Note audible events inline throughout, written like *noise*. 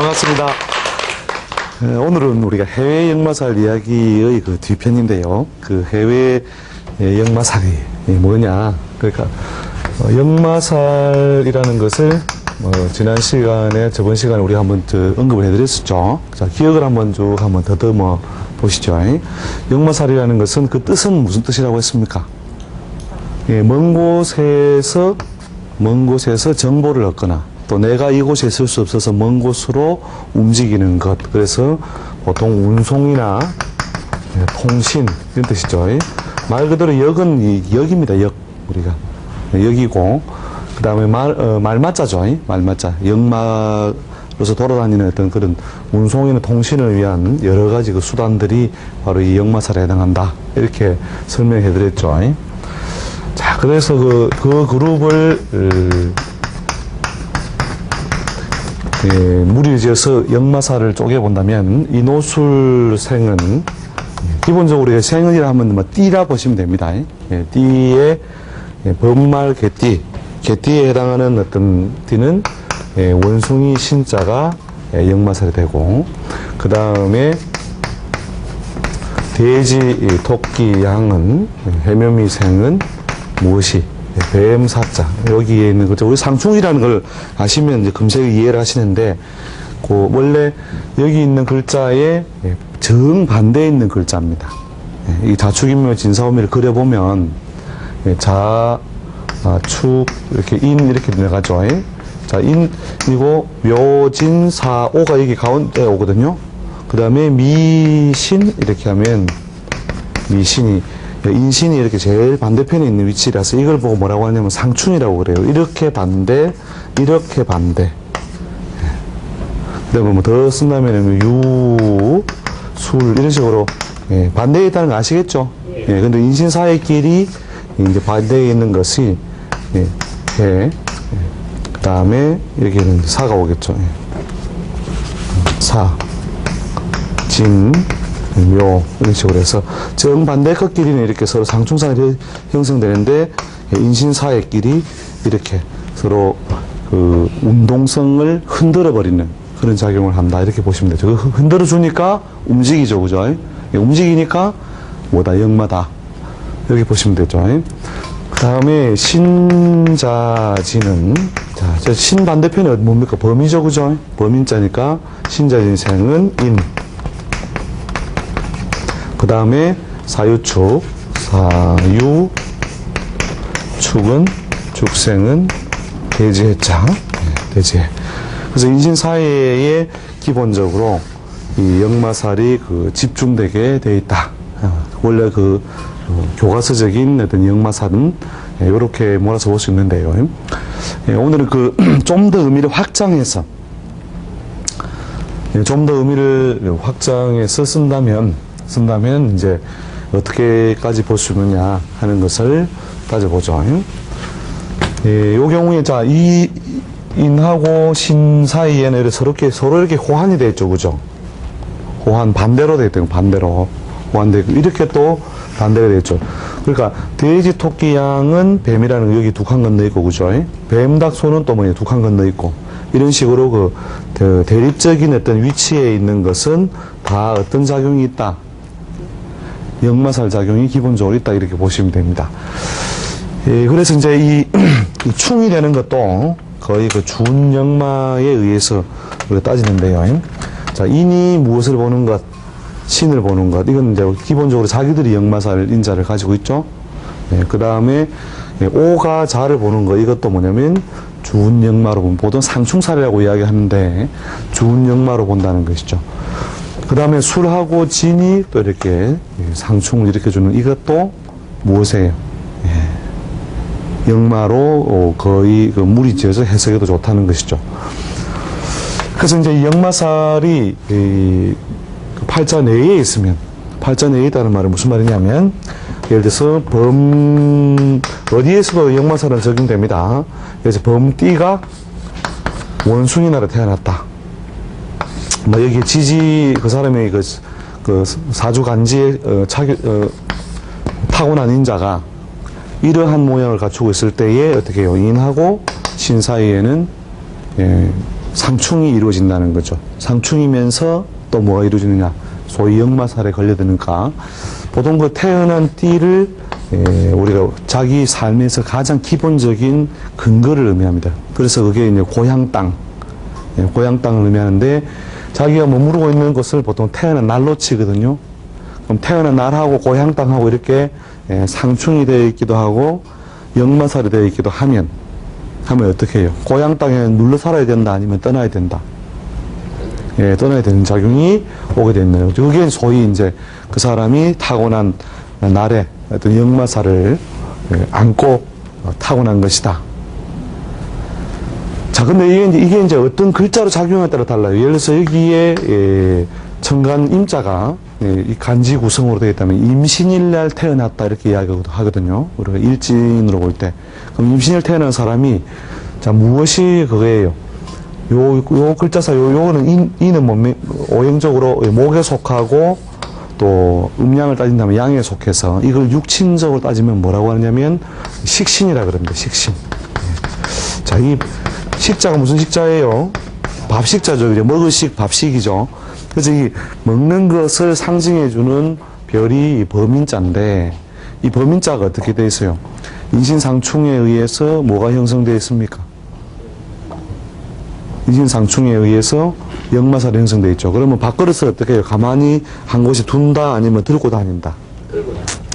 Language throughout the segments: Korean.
반갑습니다. 에, 오늘은 우리가 해외 역마살 이야기의 그 뒤편인데요. 그 해외 의 역마살이 뭐냐. 그러니까 어, 역마살이라는 것을 어, 지난 시간에 저번 시간에 우리가 한번 저 언급을 해드렸었죠. 자 기억을 한번 쭉 한번 더듬어 보시죠. 역마살이라는 것은 그 뜻은 무슨 뜻이라고 했습니까? 예, 먼 곳에서 먼 곳에서 정보를 얻거나 또 내가 이곳에 있을 수 없어서 먼 곳으로 움직이는 것. 그래서 보통 운송이나 예, 통신 이런 뜻이죠. 말 그대로 역은 이 역입니다. 역 우리가 역이고 그 다음에 말 어, 말맞자죠. 말맞자 역마로서 돌아다니는 어떤 그런 운송이나 통신을 위한 여러 가지 그 수단들이 바로 이 역마살에 해당한다. 이렇게 설명해 드렸죠. 자, 그래서 그, 그 그룹을, 어, 예, 무리를 지어서 역마사를 쪼개본다면, 이 노술생은, 기본적으로 이 생은이라 하면 뭐 띠라 보시면 됩니다. 예, 띠의 예, 번말 개띠, 개띠에 해당하는 어떤 띠는 예, 원숭이 신자가 예, 역마살이 되고, 그 다음에 돼지, 이 토끼, 양은, 해묘미 생은 무엇이, 뱀, 사자, 여기에 있는 거죠. 우리 상충이라는 걸 아시면 이제 금세 이해를 하시는데, 그 원래 여기 있는 글자에 정반대에 있는 글자입니다. 이 자축인묘 진사오미를 그려보면, 예, 자, 아, 축, 이렇게 인, 이렇게 내가죠. 자, 인, 그리고 묘진, 사, 오가 여기 가운데 오거든요. 그 다음에 미신, 이렇게 하면 미신이, 인신이 이렇게 제일 반대편에 있는 위치라서 이걸 보고 뭐라고 하냐면 상충이라고 그래요. 이렇게 반대, 이렇게 반대. 그 다음에 뭐 더 쓴다면 유, 술, 이런 식으로 예, 반대에 있다는 거 아시겠죠? 예, 근데 인신사의 길이 이제 반대에 있는 것이 예, 해, 그 다음에 여기는 사가 오겠죠. 예. 사, 진, 묘 이런 식으로 해서 정반대 끝끼리는 이렇게 서로 상충상이 형성되는데 예, 인신사의 길이 이렇게 서로 그 운동성을 흔들어 버리는 그런 작용을 한다 이렇게 보시면 되죠. 그 흔들어 주니까 움직이죠, 그죠? 예, 움직이니까 뭐다 역마다 이렇게 보시면 되죠. 그 다음에 신자진은 자, 저신 반대편이 뭡니까? 범이죠, 그죠? 범인자니까 신자진 생은 인. 그 다음에 사유축, 사유, 축은, 축생은 대지해자, 네, 대지해. 그래서 인신 사회에 기본적으로 이 역마살이 그 집중되게 돼 있다. 어, 원래 그 어, 교과서적인 어떤 역마살은 이렇게 몰아서 볼 수 있는데요. 예, 오늘은 그 *clears throat* 좀 더 의미를 확장해서 예, 좀더 의미를 확장해서 쓴다면 쓴다면 이제 어떻게까지 볼 수 있느냐 하는 것을 따져보죠. 예, 요 경우에 자, 이 인하고 신 사이에는 서로 이렇게 호환이 되어 있죠. 그죠? 호환 반대로 되어 있대요. 반대로. 호환되고 이렇게 또 반대가 되어 있죠. 그러니까 돼지, 토끼, 양은 뱀이라는 거 여기 두 칸 건너 있고 그죠? 뱀, 닭, 소는 또 뭐냐 두 칸 건너 있고 이런 식으로 그, 그 대립적인 어떤 위치에 있는 것은 다 어떤 작용이 있다. 역마살 작용이 기본적으로 있다 이렇게 보시면 됩니다. 예, 그래서 이제 이, *clears throat* 이 충이 되는 것도 거의 그 준역마에 의해서 우리가 따지는데요. 자, 인이 무엇을 보는 것, 신을 보는 것, 이건 이제 기본적으로 자기들이 역마살 인자를 가지고 있죠. 예, 그 다음에 오가 자를 보는 것, 이것도 뭐냐면 준역마로 보면 보통 상충살이라고 이야기하는데 준역마로 본다는 것이죠. 그 다음에 술하고 진이 또 이렇게 상충을 일으켜주는 이것도 무엇이에요? 역마로 어, 거의 그 물이 지어서 해석해도 좋다는 것이죠. 그래서 이제 이 역마살이 이 팔자 내에 있으면 팔자 내에 있다는 말은 무슨 말이냐면 예를 들어서 범 어디에서도 역마살은 적용됩니다. 그래서 범띠가 원숭이 나라 태어났다. 뭐 여기 지지 그 사람의 그, 그 사주 간지에 어, 차기, 어, 타고난 인자가 이러한 모양을 갖추고 있을 때에 어떻게 해요? 인하고 신 사이에는 예, 상충이 이루어진다는 거죠. 상충이면서 또 뭐가 이루어지느냐. 소위 역마살에 걸려드니까 보통 그 태어난 띠를 에, 우리가 자기 삶에서 가장 기본적인 근거를 의미합니다. 그래서 그게 이제 고향 땅, 예, 고향 땅을 의미하는데 자기가 머무르고 있는 곳을 보통 태어난 날로 치거든요. 그럼 태어난 날하고 고향 땅하고 이렇게 예, 상충이 되어 있기도 하고 역마살이 되어 있기도 하면 하면 어떻게 해요? 고향 땅에 눌러 살아야 된다 아니면 떠나야 된다. 예, 떠나야 되는 작용이 오게 됐네요. 그게 소위 이제 그 사람이 타고난 날에 어떤 역마살을 예, 안고 어, 타고난 것이다. 자, 근데 이게 이제, 이게 이제 어떤 글자로 작용에 따라 달라요. 예를 들어서 여기에, 예, 천간 임자가, 예, 이 간지 구성으로 되어 있다면 임신일 날 태어났다 이렇게 이야기하거든요. 우리가 일진으로 볼 때. 그럼 임신일 태어난 사람이, 자, 무엇이 그거예요? 요, 요 글자사, 요, 요거는 인, 이는 뭐, 매- 오행적으로 목에 속하고 또 음양을 따진다면 양에 속해서 이걸 육친적으로 따지면 뭐라고 하냐면 식신이라 그럽니다. 식신. 자, 이 식자가 무슨 식자예요? 밥식자죠. 그죠? 먹을식, 밥식이죠. 그래서 이 먹는 것을 상징해주는 별이 이 범인자인데, 이 범인자가 어떻게 돼 있어요? 인신상충에 의해서 뭐가 형성되어 있습니까? 인신상충에 의해서 역마살이 형성되어 있죠. 그러면 밥그릇을 어떻게 해요? 가만히 한 곳에 둔다 아니면 들고 다닌다.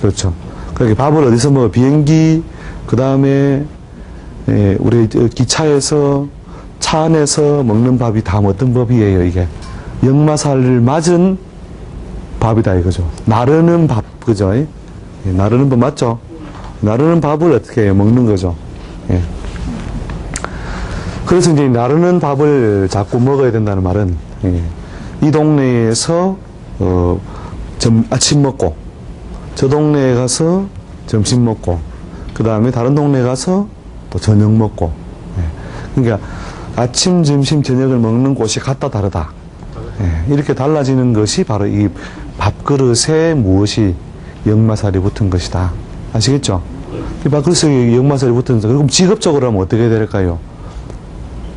그렇죠. 그렇게 밥을 어디서 먹어? 비행기, 그 다음에 예, 우리 저 기차에서 차 안에서 먹는 밥이 다 어떤 밥이에요, 이게? 역마살을 맞은 밥이다 이거죠. 나르는 밥, 그죠? 예, 나르는 밥 맞죠? 나르는 밥을 어떻게 해요? 먹는 거죠. 예. 그래서 이제 나르는 밥을 자꾸 먹어야 된다는 말은 예, 이 동네에서 어, 점, 아침 먹고 저 동네에 가서 점심 먹고 그 다음에 다른 동네 가서 또 저녁 먹고 예. 그러니까 아침 점심 저녁을 먹는 곳이 각다 다르다 예. 이렇게 달라지는 것이 바로 이 밥그릇에 무엇이 역마살이 붙은 것이다 아시겠죠? 이 밥그릇에 역마살이 붙은 것 그럼 직업적으로 하면 어떻게 될까요?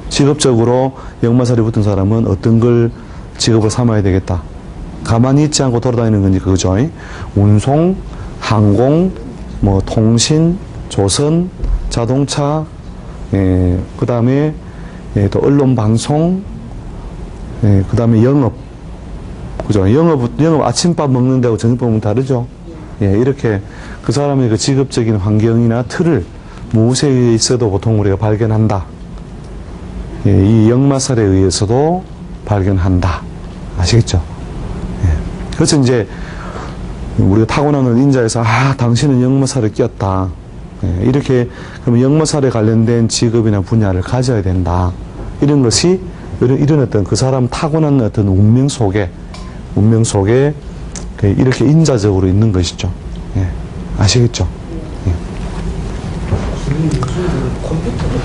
직업적으로 역마살이 붙은 사람은 어떤 걸 직업을 삼아야 되겠다. 가만히 있지 않고 돌아다니는 건지 그거죠. 운송, 항공, 뭐 통신, 조선, 자동차, 예, 그 다음에 예, 또 언론 방송, 예, 그 다음에 영업, 그죠? 영업, 영업 아침밥 먹는 데하고 저녁밥 먹는 다르죠? 예, 이렇게 그 사람의 그 직업적인 환경이나 틀을 무엇에 있어도 보통 우리가 발견한다. 예, 이 역마살에 의해서도 발견한다. 아시겠죠? 예. 그래서 이제 우리가 타고나는 인자에서 아 당신은 역마살에 끼었다. 예, 이렇게 그러면 역마살에 관련된 직업이나 분야를 가져야 된다. 이런 것이 이런, 이런 어떤 그 사람 타고난 어떤 운명 속에 운명 속에 그 이렇게 인자적으로 있는 것이죠. 예. 아시겠죠?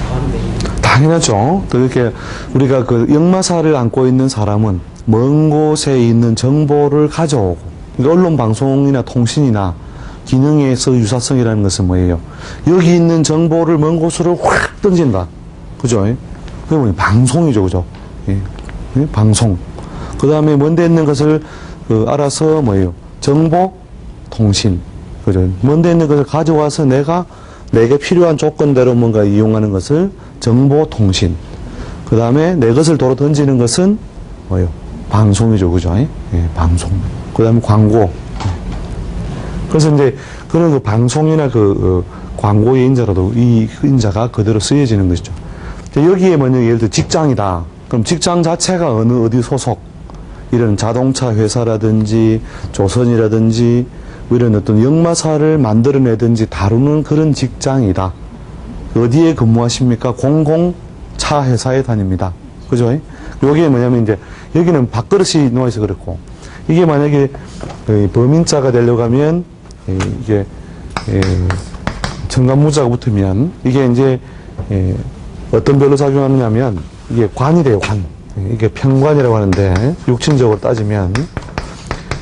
하는데 당연하죠. 또 이렇게 우리가 그 역마사를 안고 있는 사람은 먼 곳에 있는 정보를 가져오고, 그러니까 언론 방송이나 통신이나 기능에서 유사성이라는 것은 뭐예요? 여기 있는 정보를 먼 곳으로 확 던진다. 그죠? 뭐예요? 방송이죠. 그죠? 예. 예? 방송. 그 다음에 먼데 있는 것을 그 알아서 뭐예요? 정보, 통신. 그죠? 먼데 있는 것을 가져와서 내가 내게 필요한 조건대로 뭔가 이용하는 것을 정보, 통신. 그 다음에 내 것을 도로 던지는 것은 뭐예요? 방송이죠. 그죠? 예, 방송. 그 다음에 광고. 예. 그래서 이제 그런 그 방송이나 그 어, 광고의 인자라도 이 인자가 그대로 쓰여지는 것이죠. 여기에 만약 예를 들어 직장이다. 그럼 직장 자체가 어느 어디 소속 이런 자동차 회사라든지 조선이라든지 뭐 이런 어떤 역마사를 만들어내든지 다루는 그런 직장이다. 어디에 근무하십니까? 공공차 회사에 다닙니다. 그죠? 여기에 뭐냐면 이제 여기는 밥그릇이 놓여서 그렇고 이게 만약에 그 범인자가 되려고 하면 이- 이게 예, 청간무자가 붙으면 이게 이제 예, 어떤 별로 작용하느냐면 이게 관이 돼요 관 예, 이게 평관이라고 하는데 육친적으로 따지면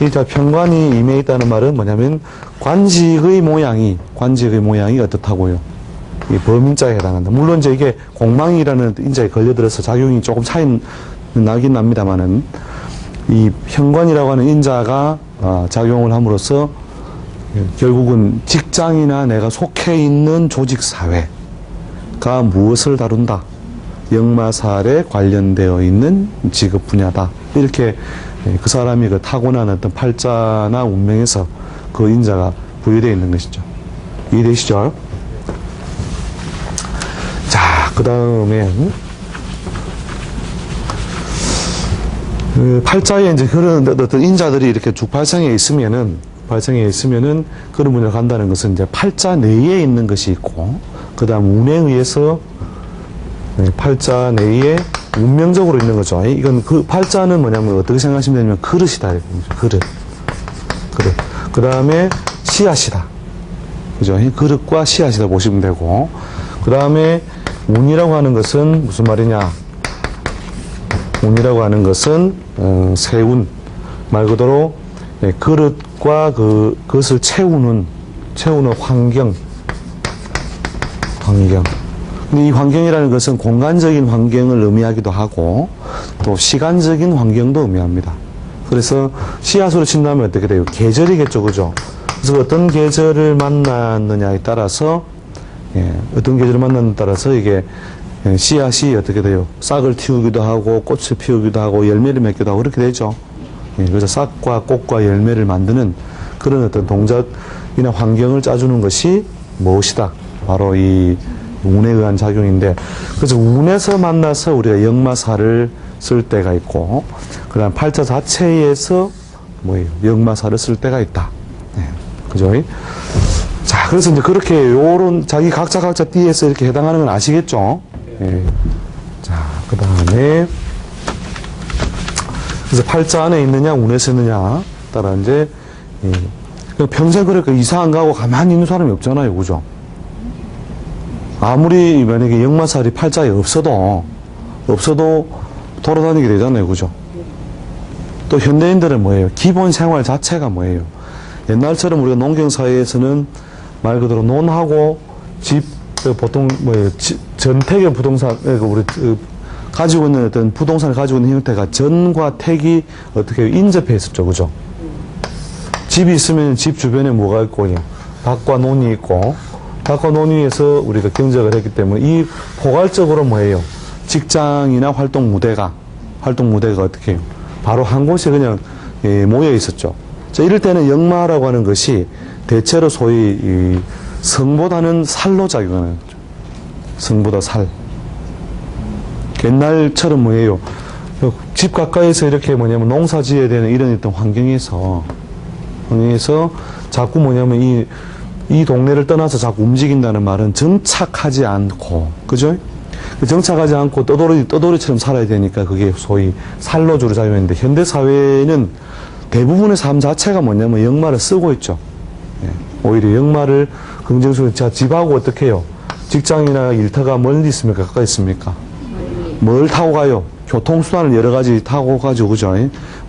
이자 평관이 임해 있다는 말은 뭐냐면 관직의 모양이 관직의 모양이 어떻다고요 이 범인자에 해당한다. 물론 이제 이게 공망이라는 인자에 걸려들어서 작용이 조금 차이 나긴 납니다만은 이 현관이라고 하는 인자가 어, 작용을 함으로써 결국은 직장이나 내가 속해 있는 조직 사회가 무엇을 다룬다. 역마살에 관련되어 있는 직업 분야다. 이렇게 예, 그 사람이 그 타고난 어떤 팔자나 운명에서 그 인자가 부여되어 있는 것이죠. 이해되시죠? 자, 그 다음에, 그 팔자에 이제 그런 어떤 인자들이 이렇게 죽팔성에 있으면은, 발성에 있으면은 그런 분야를 간다는 것은 이제 팔자 내에 있는 것이 있고, 그 다음 운에 의해서 네, 팔자 내에 운명적으로 있는 거죠. 이건 그 팔자는 뭐냐면 어떻게 생각하시면 되냐면 그릇이다. 그릇. 그릇. 그 다음에 씨앗이다. 그죠? 이 그릇과 씨앗이다 보시면 되고. 그 다음에 운이라고 하는 것은 무슨 말이냐? 운이라고 하는 것은 어, 세운 말 그대로 네, 그릇과 그 그것을 채우는 채우는 환경 환경. 근데 이 환경이라는 것은 공간적인 환경을 의미하기도 하고 또 시간적인 환경도 의미합니다. 그래서 씨앗으로 친다면 어떻게 돼요? 계절이겠죠, 그죠? 그래서 어떤 계절을 만났느냐에 따라서 예, 어떤 계절을 만났느냐에 따라서 이게 예, 씨앗이 어떻게 돼요? 싹을 틔우기도 하고 꽃을 피우기도 하고 열매를 맺기도 하고 그렇게 되죠. 예, 그래서 싹과 꽃과 열매를 만드는 그런 어떤 동작이나 환경을 짜주는 것이 무엇이다? 바로 이 운에 의한 작용인데 그래서 운에서 만나서 우리가 역마사를 쓸 때가 있고 그다음 팔자 자체에서 뭐예요? 역마사를 쓸 때가 있다. 네. 그죠? 자, 그래서 이제 그렇게 요런 자기 각자 각자 띠에서 이렇게 해당하는 건 아시겠죠? 예. 자, 그 다음에 그래서 팔자 안에 있느냐, 운에서 있느냐 따라 이제 예. 평생 그렇게 이사 안 가고 가만히 있는 사람이 없잖아요, 그죠? 아무리 만약에 역마살이 팔자에 없어도 없어도 돌아다니게 되잖아요, 그죠? 또 현대인들은 뭐예요? 기본 생활 자체가 뭐예요? 옛날처럼 우리가 농경 사회에서는 말 그대로 논하고 집그 보통? 지- 전택의 부동산 그 우리 그 가지고 있는 어떤 부동산을 가지고 있는 형태가 전과 택이 어떻게 인접해 있었죠, 그죠? 집이 있으면 집 주변에 뭐가 있고, 밭과 논이 있고, 밭과 논 위에서 우리가 경작을 했기 때문에 이 포괄적으로 뭐예요? 직장이나 활동 무대가, 활동 무대가 어떻게 해요? 바로 한 곳에 그냥 예, 모여 있었죠. 자, 이럴 때는 역마라고 하는 것이 대체로 소위 이 성보다는 살로 작용하는 거죠. 성보다 살. 옛날처럼 뭐예요? 집 가까이서 이렇게 뭐냐면 농사 지어야 되는 이런 어떤 환경에서 환경에서 자꾸 뭐냐면 이, 이 동네를 떠나서 자꾸 움직인다는 말은 정착하지 않고, 그죠? 그 정착하지 않고 떠돌이, 떠돌이처럼 살아야 되니까 그게 소위 살로주로 작용했는데 현대 사회는 대부분의 삶 자체가 뭐냐면 역마를 쓰고 있죠. 예. 오히려 역마를 긍정적으로 자 집하고 어떻게 해요? 직장이나 일터가 멀리 있습니까? 가까이 있습니까? 뭘 타고 가요? 교통수단을 여러 가지 타고 가지고, 그죠?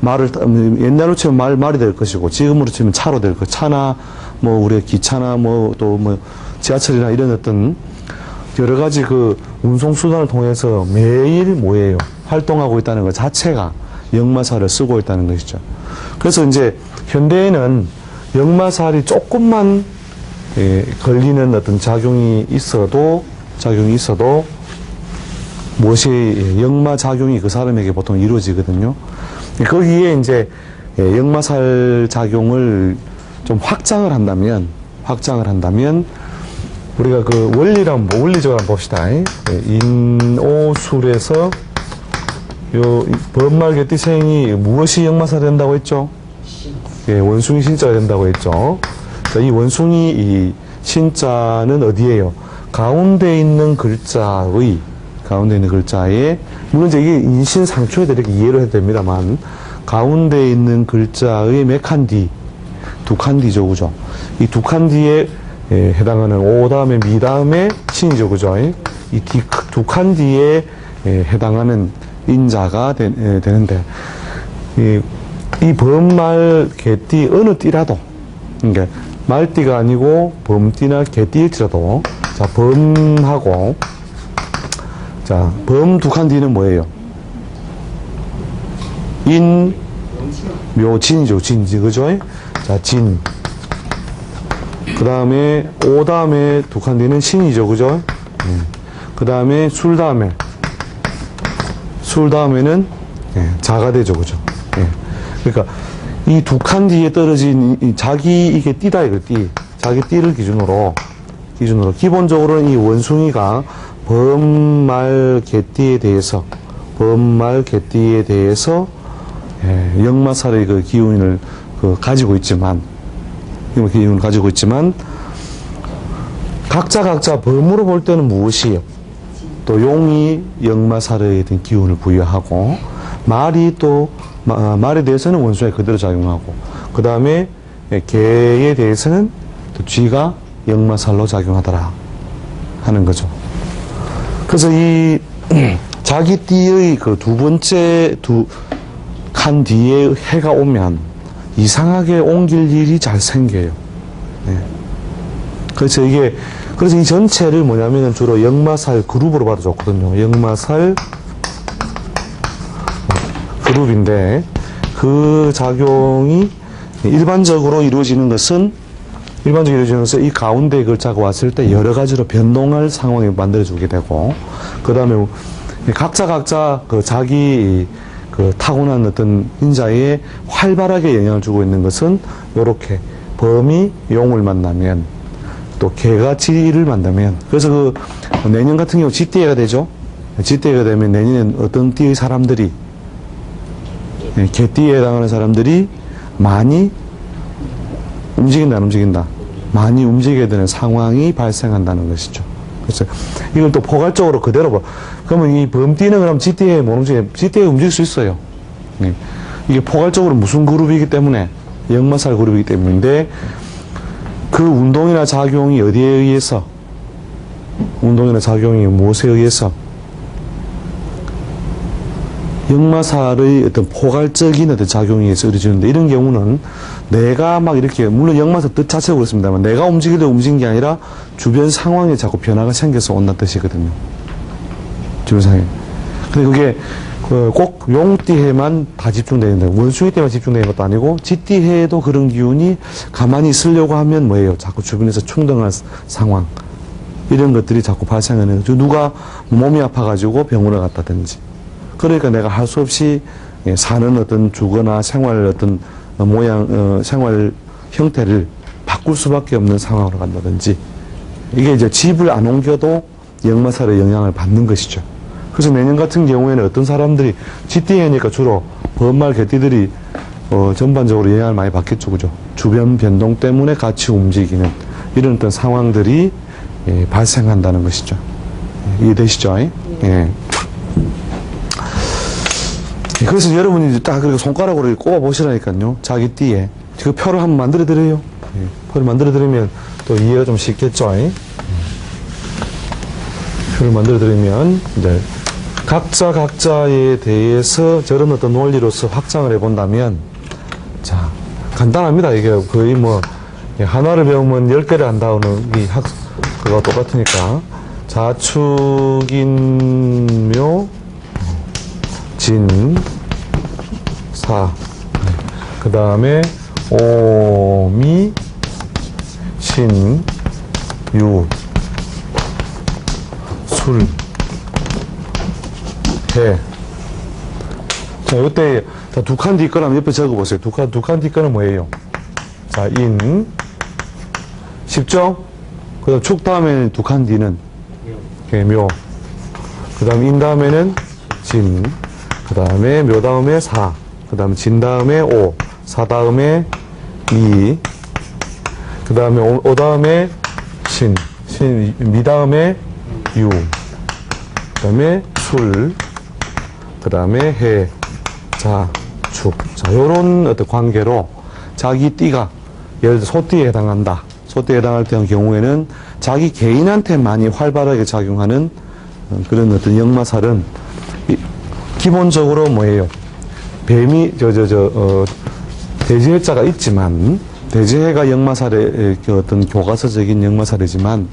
말을, 타- 음, 옛날로 치면 말, 말이 될 것이고, 지금으로 치면 차로 될 것. 차나, 뭐, 우리 기차나, 뭐, 또 뭐, 지하철이나 이런 어떤 여러 가지 그 운송 수단을 통해서 매일 뭐예요? 활동하고 있다는 것 자체가 역마살을 쓰고 있다는 것이죠. 그래서 이제 현대에는 역마살이 조금만 예, 걸리는 어떤 작용이 있어도, 작용이 있어도 무엇이 예, 역마 작용이 그 사람에게 보통 이루어지거든요. 예, 거기에 이제 예, 역마살 작용을 좀 확장을 한다면 확장을 한다면 우리가 그 원리를 한번 원리적으로 한번 봅시다. 예, 인오술에서 요 범말개 띠생이 무엇이 역마살이 된다고 했죠? 예, 원숭이 신자가 된다고 했죠. 자, 이 원숭이 이 신자는 어디에요? 가운데 있는 글자의 가운데 있는 글자에 물론 이제 이게 인신 상초에 이렇게 이해를 해도 됩니다만 가운데 있는 글자의 몇 칸 뒤, 두 칸 뒤죠, 그죠? 이 두 칸 뒤에 예, 해당하는 오 다음에 미 다음에 신이죠, 그죠? 이 두 칸 뒤에 예, 해당하는 인자가 되, 예, 되는데 이, 이 범말 개띠 어느 띠라도 그러니까 말띠가 아니고 범띠나 개띠일지라도 자 자, 범하고, 자, 범 두 칸 뒤는 뭐예요? 인, 묘, 진이죠, 진지, 그죠? 자, 진. 그 다음에, 오 다음에 두 칸 뒤는 신이죠, 그죠? 그 다음에, 술 다음에, 술 다음에는, 예, 자가 되죠, 그죠? 예. 그러니까, 이 두 칸 뒤에 떨어진 이- 이 자기, 이게 띠다, 이거 띠. 자기 띠를 기준으로, 기준으로, 기본적으로는 이 원숭이가 범말 개띠에 대해서, 범말 개띠에 대해서, 예, 역마살의 그 기운을 그 가지고 있지만, 이 기운을 가지고 있지만, 각자 각자 범으로 볼 때는 무엇이에요? 또 용이 역마살의 기운을 부여하고, 말이 또, 마- 말에 대해서는 원수에 그대로 작용하고, 그 다음에 개에 대해서는 또 쥐가 역마살로 작용하더라 하는 거죠. 그래서 이 자기 띠의 그 두 번째 두 칸 뒤에 해가 오면 이상하게 옮길 일이 잘 생겨요. 네. 그래서 이게 그래서 이 전체를 뭐냐면은 주로 역마살 그룹으로 봐도 좋거든요. 역마살 그룹인데 그 작용이 일반적으로 이루어지는 것은 일반적으로 이루어지는 것은 이 가운데 글자가 왔을 때 여러 가지로 변동할 상황을 만들어주게 되고 그 다음에 각자 각자 그 자기 그 타고난 어떤 인자에 활발하게 영향을 주고 있는 것은 이렇게 범이 용을 만나면 또 개가 쥐를 만나면 그래서 그 내년 같은 경우 쥐띠해가 되죠. 쥐띠해가 되면 내년엔 어떤 띠의 사람들이 예, 개띠에 해당하는 사람들이 많이 움직인다, 안 움직인다. 많이 움직여야 되는 상황이 발생한다는 것이죠. 그래서 이걸 또 포괄적으로 그대로 봐. 그러면 이 범띠는 그럼 GT에 못 움직여, GT에 움직일 수 있어요. 예. 이게 포괄적으로 무슨 그룹이기 때문에, 역마살 그룹이기 때문인데, 그 운동이나 작용이 어디에 의해서, 운동이나 작용이 무엇에 의해서, 역마살의 어떤 포괄적인 어떤 작용에 의해서 이루어지는데 이런 경우는 내가 막 이렇게 물론 역마살 뜻 자체가 그렇습니다만 내가 움직이려 움직인 게 아니라 주변 상황에 자꾸 변화가 생겨서 온다는 뜻이거든요. 주변 상황에. 근데 그게 그꼭 용띠해만 다 집중되는데 원숭이 때만 집중되는 것도 아니고 쥐띠해에도 그런 기운이 가만히 있으려고 하면 뭐예요? 자꾸 주변에서 충동할 상황 이런 것들이 자꾸 발생하는 거죠. 누가 몸이 아파가지고 병원에 갔다든지 그러니까 내가 할 수 없이 예, 사는 어떤 주거나 생활 어떤 어, 모양, 어, 생활 형태를 바꿀 수밖에 없는 상황으로 간다든지 이게 이제 집을 안 옮겨도 역마살의 영향을 받는 것이죠. 그래서 내년 같은 경우에는 어떤 사람들이 GTA니까 주로 범말 개띠들이 어, 전반적으로 영향을 많이 받겠죠. 그죠? 주변 변동 때문에 같이 움직이는 이런 어떤 상황들이 예, 발생한다는 것이죠. 예, 이해되시죠? 예. 예, 그래서 여러분이 딱 그렇게 손가락으로 꼽아 보시라니까요. 자기 띠에. 그 표를 한번 만들어 드려요. 예, 표를 만들어 드리면 또 이해가 좀 쉽겠죠. 예? 표를 만들어 드리면 이제 각자 각자에 대해서 저런 어떤 논리로서 확장을 해 본다면 자, 간단합니다. 이게 거의 뭐 예, 하나를 배우면 열 개를 한다는 이 학, 그거 똑같으니까 자축인묘 진, 사. 그 다음에 오 미, 신, 유, 술, 해. 자, 이때 두 칸 뒤 거라면 옆에 적어 보세요. 두 칸, 두 칸 뒤 거는 뭐예요? 자, 인. 쉽죠? 그 다음 축 다음에는 두 칸 뒤는 예, 묘. 그 다음 인 다음에는 진. 그 다음에 묘 다음에 사. 그 다음에 진 다음에 오. 사 다음에 미. 그 다음에 오, 오 다음에 신. 신, 미 다음에 유. 그 다음에 술. 그 다음에 해. 자, 축. 자, 요런 어떤 관계로 자기 띠가 예를 들어 소띠에 해당한다. 소띠에 해당할 때의 경우에는 자기 개인한테 많이 활발하게 작용하는 어, 그런 어떤 역마살은 이- 기본적으로 뭐예요? 뱀이 저저 저 어, 대지해자가 있지만 대지해가 역마살의 그 어떤 교과서적인 역마살이지만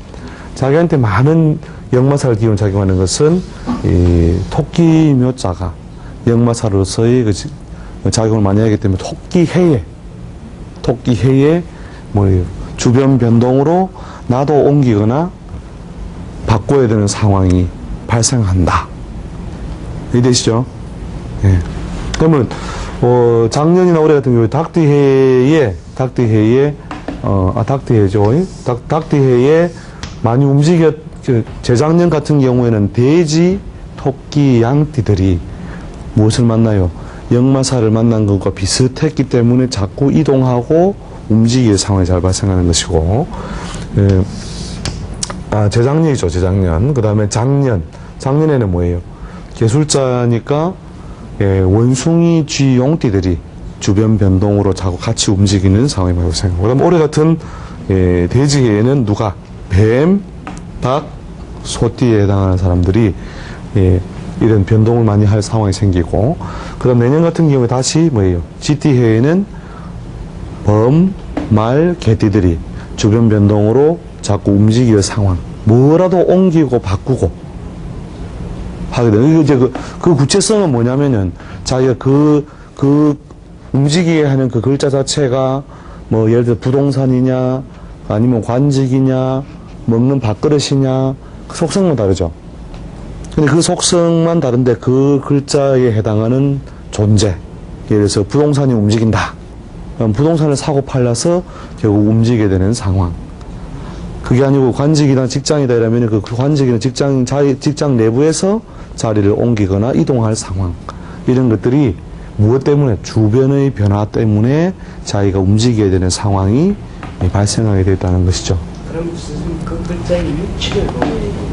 자기한테 많은 역마살 기운을 작용하는 것은 이 토끼 묘자가 역마사로서의 그 지- 작용을 많이 하기 때문에 토끼 해에 토끼 해에 뭐 주변 변동으로 나도 옮기거나 바꿔야 되는 상황이 발생한다. 이해되시죠? 예. 그러면 어, 작년이나 올해 같은 경우에 닭띠해에 닭띠해에 어, 아 닭띠해죠. 닭 닭띠해에 많이 움직였 그 재작년 같은 경우에는 돼지, 토끼, 양띠들이 무엇을 만나요? 역마사를 만난 것과 비슷했기 때문에 자꾸 이동하고 움직일 상황이 잘 발생하는 것이고 예, 아, 재작년이죠, 재작년. 그 다음에 작년. 작년에는 뭐예요? 개술자니까, 예, 원숭이 쥐 용띠들이 주변 변동으로 자꾸 같이 움직이는 상황이 발생하고. 그 다음 올해 같은, 예, 돼지에는 누가? 뱀, 닭, 소띠에 해당하는 사람들이, 예, 이런 변동을 많이 할 상황이 생기고. 그 다음 내년 같은 경우에 다시 뭐예요? GT해에는 범, 말, 개띠들이 주변 변동으로 자꾸 움직일 상황. 뭐라도 옮기고 바꾸고 하게. 이게 이제 그, 그 구체성은 뭐냐면은 자기가 그, 그 움직이게 하는 그 글자 자체가 뭐 예를 들어 부동산이냐 아니면 관직이냐 먹는 밥그릇이냐 그 속성만 다르죠. 근데 그 속성만 다른데 그 글자에 해당하는 존재. 예를 들어서 부동산이 움직인다. 부동산을 사고 팔려서 결국 움직이게 되는 상황. 그게 아니고 관직이나 직장이다 이러면 그 관직이나 직장, 자기 직장 내부에서 자리를 옮기거나 이동할 상황. 이런 것들이 무엇 때문에? 주변의 변화 때문에 자기가 움직여야 되는 상황이 발생하게 됐다는 것이죠. 그럼 선생님 그 글자의 보면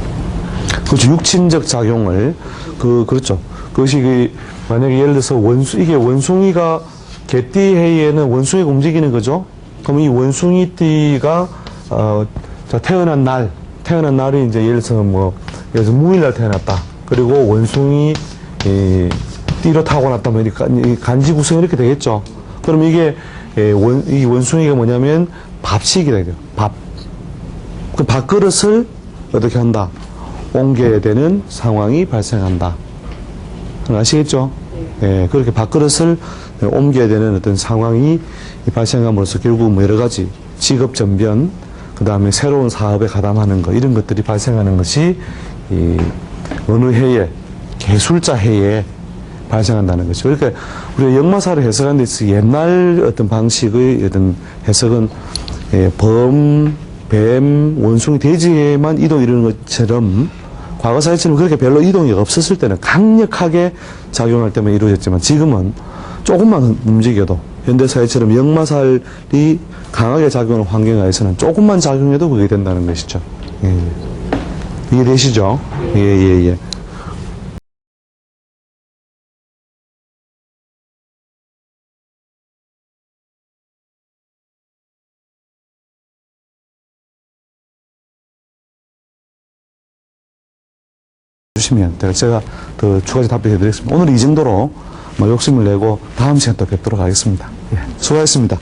그렇죠. 육친적 작용을 그 그렇죠. 그것이 그 만약에 예를 들어서 원수 이게 원숭이가 개띠 해에는 원숭이가 움직이는 거죠. 그럼 이 원숭이띠가 어 자, 태어난 날 태어난 날이 이제 예를 들어서 뭐 예를 들어서 무일날 태어났다. 그리고 원숭이 이 띠로 타고 났다 보니까 이 간지 구성 이렇게 되겠죠. 그럼 이게 예, 원, 이 원숭이가 뭐냐면 밥식이 돼요. 밥. 그 밥그릇을 어떻게 한다? 옮겨야 되는 상황이 발생한다. 아시겠죠? 예, 그렇게 밥그릇을 옮겨야 되는 어떤 상황이 발생함으로써 결국 뭐 여러 가지 직업 전변, 그 다음에 새로운 사업에 가담하는 것, 이런 것들이 발생하는 것이 이 어느 해에, 개술자 해에 발생한다는 거죠. 그러니까 우리가 역마사를 해석하는 데 있어서 옛날 어떤 방식의 어떤 해석은 예, 범, 뱀, 원숭이, 돼지에만 이동 이루는 것처럼 과거 사회처럼 그렇게 별로 이동이 없었을 때는 강력하게 작용할 때만 이루어졌지만 지금은 조금만 움직여도 현대 사회처럼 역마살이 강하게 작용하는 환경 하에서는 조금만 작용해도 그게 된다는 것이죠. 예, 예. 이해되시죠? 예, 예, 예. 주시면 제가- 더 추가적인 답변해 드리겠습니다. 오늘 이 정도로 뭐 욕심을 내고 다음 시간 또 뵙도록 하겠습니다. 예, 수고하셨습니다.